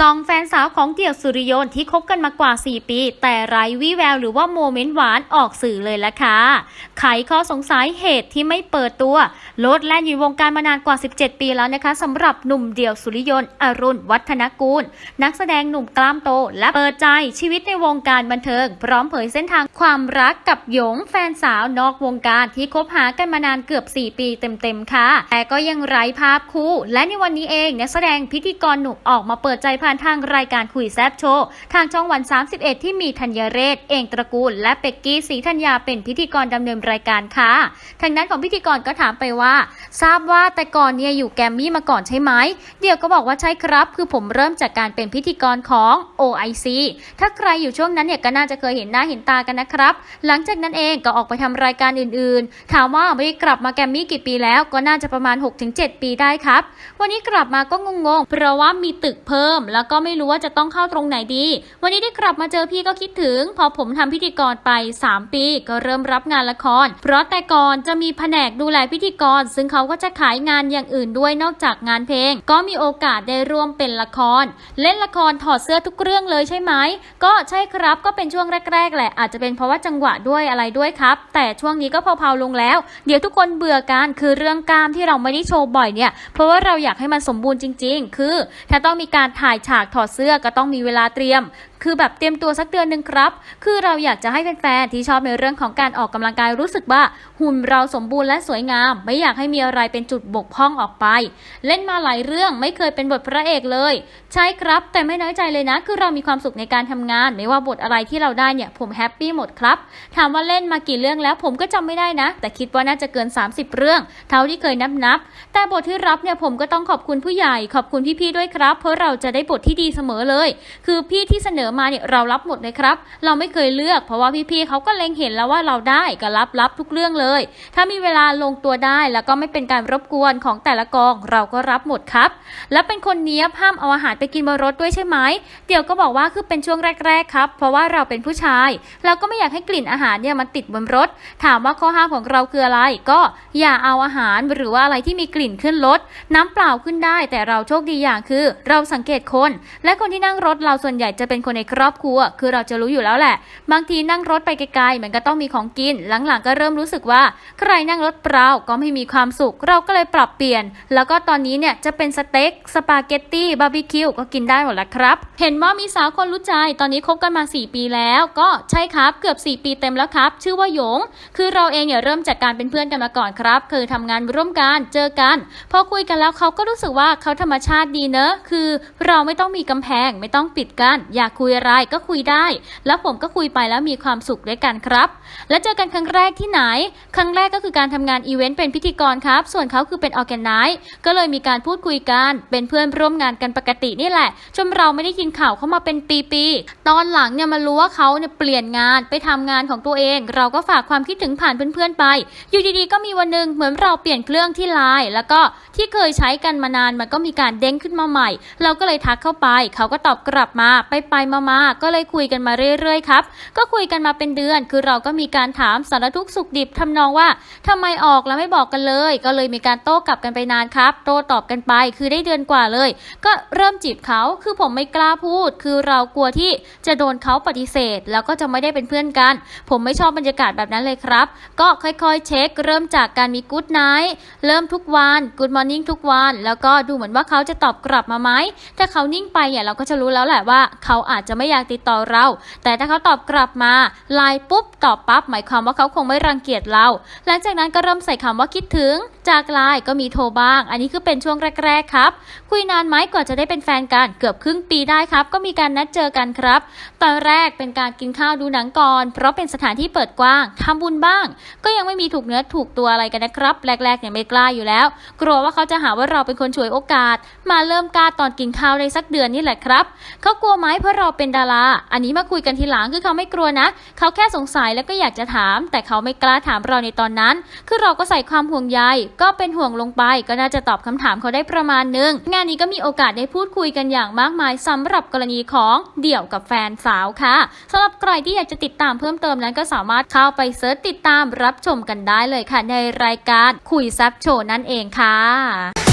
สองแฟนสาวของเดี่ยวสุริยนที่คบกันมากว่า 4 ปี แต่ไร้วิแววหรือว่าโมเมนต์หวานออกสื่อเลยละค่ะไขข้อสงสัยเหตุที่ไม่เปิดตัวโลดแล่นอยู่วงการมานานกว่า 17 ปีแล้วนะคะสำหรับหนุ่มเดี่ยวสุริยนอรุณวัฒนกูล นักแสดงหนุ่มกล้ามโต และเปิดใจชีวิตในวงการบันเทิง พร้อมเผยเส้นทางความรักกับหยงแฟนสาวนอกวงการที่คบหากันมานานเกือบ 4 ปีเต็มๆค่ะ แต่ก็ยังไร้ภาพคู่ และในวันนี้เองนักแสดงพิธีกรหนุ่มออกมาเปิดใจผ่านทางรายการคุยแซบโชว์ ทางช่องวัน 31 ที่มีธัญเรศ เองตระกูล และเป็กกี้ศรีธัญญาเป็นพิธีกรดำเนินรายการค่ะ ทางนั้นของพิธีกรก็ถามไปว่า ทราบว่าแต่ก่อนเนี่ยอยู่แกมมี่มาก่อนใช่ไหม เดี๋ยวก็บอกว่าใช่ครับ คือผมเริ่มจากการเป็นพิธีกรของ OIC ถ้าใครอยู่ช่วงนั้นเนี่ยก็น่าจะเคยเห็นหน้าเห็นตากันนะครับ หลังจากนั้นเองก็ออกไปทำรายการอื่นๆ ถามว่าไม่ได้กลับมาแกมมี่กี่ปีแล้วก็น่าจะประมาณ 6-7 ปีได้ครับ วันนี้กลับมาก็งงๆ เพราะว่ามีตึกเพิ่มแล้วก็ไม่รู้ว่าจะต้องเข้าตรงไหนดี วันนี้ได้กลับมาเจอพี่ก็คิดถึง พอผมทำพิธีกรไป 3 ปีก็เริ่มรับงานละคร เพราะแต่ก่อนจะมีแผนกดูแลพิธีกร ซึ่งเขาก็จะขายงานอย่างอื่นด้วยนอกจากงานเพลง ก็มีโอกาสได้ร่วมเป็นละคร เล่นละครถอดเสื้อทุกเรื่องเลยใช่ไหมก็ใช่ครับก็เป็นช่วงแรกๆแหละอาจจะเป็นเพราะว่าจังหวะด้วยอะไรด้วยครับ แต่ช่วงนี้ก็เผาๆลงแล้ว เดี๋ยวทุกคนเบื่อกันคือเรื่องกล้ามที่เราไม่ได้โชว์บ่อยเนี่ย เพราะว่าเราอยากให้มันสมบูรณ์จริง ๆ คือถ้าต้องมีการถ่ายฉากถอดเสื้อก็ต้องมีเวลาเตรียม คือแบบเตรียมตัวสักเดือนหนึ่งครับ คือเราอยากจะให้แฟนๆที่ชอบในเรื่องของการออกกำลังกายรู้สึกว่า หุ่นเราสมบูรณ์และสวยงาม ไม่อยากให้มีอะไรเป็นจุดบกพร่องออกไป เล่นมาหลายเรื่องไม่เคยเป็นบทพระเอกเลย ใช่ครับ แต่ไม่น้อยใจเลยนะ คือเรามีความสุขในการทำงาน ไม่ว่าบทอะไรที่เราได้เนี่ยผมแฮปปี้หมดครับถามว่าเล่นมากี่เรื่องแล้วผมก็จำไม่ได้นะ แต่คิดว่าน่าจะเกิน 30 เรื่อง เท่าที่เคยนับนับๆแต่บทที่รับเนี่ยผมก็ต้องขอบคุณผู้ใหญ่ ขอบคุณพี่ๆด้วยครับ เพราะเราจะได้บทที่ดีเสมอเลย คือพี่ที่เสนอมาเนี่ยเรารับหมดเลยครับ เราไม่เคยเลือกเพราะว่าพี่ๆเขาก็เล็งเห็นแล้วว่าเราได้ก็รับรับทุกเรื่องเลย ถ้ามีเวลาลงตัวได้แล้วก็ไม่เป็นการรบกวนของแต่ละกองเราก็รับหมดครับ และเป็นคนเนี้ยห้ามเอาอาหารไปกินบนรถด้วยใช่ไหมเดี๋ยวก็บอกว่าคือเป็นช่วงแรก ๆ ครับ เพราะว่าเราเป็นผู้ชาย เราก็ไม่อยากให้กลิ่นอาหารเนี่ยมันติดบนรถ ถามว่าข้อห้ามของเราคืออะไร ก็อย่าเอาอาหารหรือว่าอะไรที่มีกลิ่นขึ้นรถน้ำเปล่าขึ้นได้ แต่เราโชคดีอย่างคือ เราสังเกตคนและคนที่นั่งรถเราส่วนใหญ่จะเป็นคนในครอบครัว คือเราจะรู้อยู่แล้วแหละ บางทีนั่งรถไปไกลๆมันก็ต้องมีของกิน หลังๆก็เริ่มรู้สึกว่า ใครนั่งรถเปล่าก็ไม่มีความสุข เราก็เลยปรับเปลี่ยน แล้วก็ตอนนี้เนี่ยจะเป็นสเต็กสปาเกตตี้บาร์บีคิวก็กินได้หมดแล้วครับ เห็นว่ามีสาวคนรู้ใจตอนนี้คบกันมา 4 ปีแล้ว ก็ใช่ครับเกือบ 4 ปีเต็มแล้วครับ ชื่อว่าหยง คือเราเองเนี่ยเริ่มจากการเป็นเพื่อนกันมาก่อนครับ คือทำงานร่วมกันเจอกัน พอคุยกันแล้วเขาก็รู้สึกว่าเขาธรรมชาติดีเนอะคือเราไม่ต้องมีกำแพง ไม่ต้องปิดกันอยากคุยอะไรก็คุยได้ แล้วผมก็คุยไปแล้วมีความสุขด้วยกันครับ และเจอกันครั้งแรกที่ไหน ครั้งแรกก็คือการทำงานอีเวนต์เป็นพิธีกรครับ ส่วนเขาคือเป็นออแกไนซ์ก็เลยมีการพูดคุยกัน เป็นเพื่อนร่วมงานกันปกตินี่แหละจนเราไม่ได้ยินข่าวเขามาเป็นปีๆตอนหลังเนี่ยมารู้ว่าเขาเนี่ยเปลี่ยนงานไปทำงานของตัวเอง เราก็ฝากความคิดถึงผ่านเพื่อนๆไป อยู่ดีๆก็มีวันหนึ่งเหมือนเราเปลี่ยนเครื่องที่ไลน์แล้วก็ที่เคยใช้กันมานานมันก็มีการเด้งขึ้นมาใหม่ เราก็เลยทักเข้าไป เขาก็ตอบกลับมาไปไปๆมาก็เลยคุยกันมาเรื่อยๆครับ ก็คุยกันมาเป็นเดือน คือเราก็มีการถามสารทุกสุขดิบทำนองว่าทำไมออกแล้วไม่บอกกันเลย ก็เลยมีการโต้กลับกันไปนานครับ โต้ตอบกันไป คือได้เดือนกว่าเลย ก็เริ่มจีบเขาคือผมไม่กล้าพูด คือเรากลัวที่จะโดนเขาปฏิเสธ แล้วก็จะไม่ได้เป็นเพื่อนกัน ผมไม่ชอบบรรยากาศแบบนั้นเลยครับ ก็ค่อยๆ เช็ค เริ่มจากการมีกู๊ดไนท์เริ่มทุกวันกู๊ดมอร์นิ่งทุกวัน แล้วก็ดูเหมือนว่าเขาจะตอบกลับมาไหมถ้าเขานิ่งไปเนี่ยเราก็จะรู้แล้วแหละว่า เขาอาจจะไม่อยากติดต่อเรา แต่ถ้าเขาตอบกลับมาไลน์ปุ๊บตอบปั๊บหมายความว่าเขาคงไม่รังเกียจเรา หลังจากนั้นก็เริ่มใส่คำว่าคิดถึง จากไลน์ก็มีโทรบ้าง อันนี้คือเป็นช่วงแรก ๆ ครับ คุยนานไหมกว่าจะได้เป็นแฟนกันเกือบครึ่งปีได้ครับ ก็มีการนัดเจอกันครับ ตอนแรกเป็นการกินข้าวดูหนังก่อน เพราะเป็นสถานที่เปิดกว้างทำบุญบ้าง ก็ยังไม่มีถูกเนื้อถูกตัวอะไรกันนะครับ แรกๆเนี่ยไม่กล้าอยู่แล้ว กลัวว่าเขาจะหาว่าเราเป็นคนฉวยโอกาส มาเริ่มกล้าตอนกินข้าวได้สักเดือนนี่แหละครับเขากลัวไหมเพราะเราเป็นดารา อันนี้มาคุยกันทีหลังคือเขาไม่กลัวนะเขาแค่สงสัยแล้วก็อยากจะถาม แต่เขาไม่กล้าถามเราในตอนนั้น คือเราก็ใส่ความห่วงใยก็เป็นห่วงลงไป ก็น่าจะตอบคำถามเขาได้ประมาณนึงงานนี้ก็มีโอกาสได้พูดคุยกันอย่างมากมายสำหรับกรณีของเดี่ยวกับแฟนสาวค่ะสำหรับใครที่อยากจะติดตามเพิ่มเติมนั้นก็สามารถเข้าไปเซิร์ชติดตามรับชมกันได้เลยค่ะ ในรายการคุยแซับโชว์นั่นเองค่ะ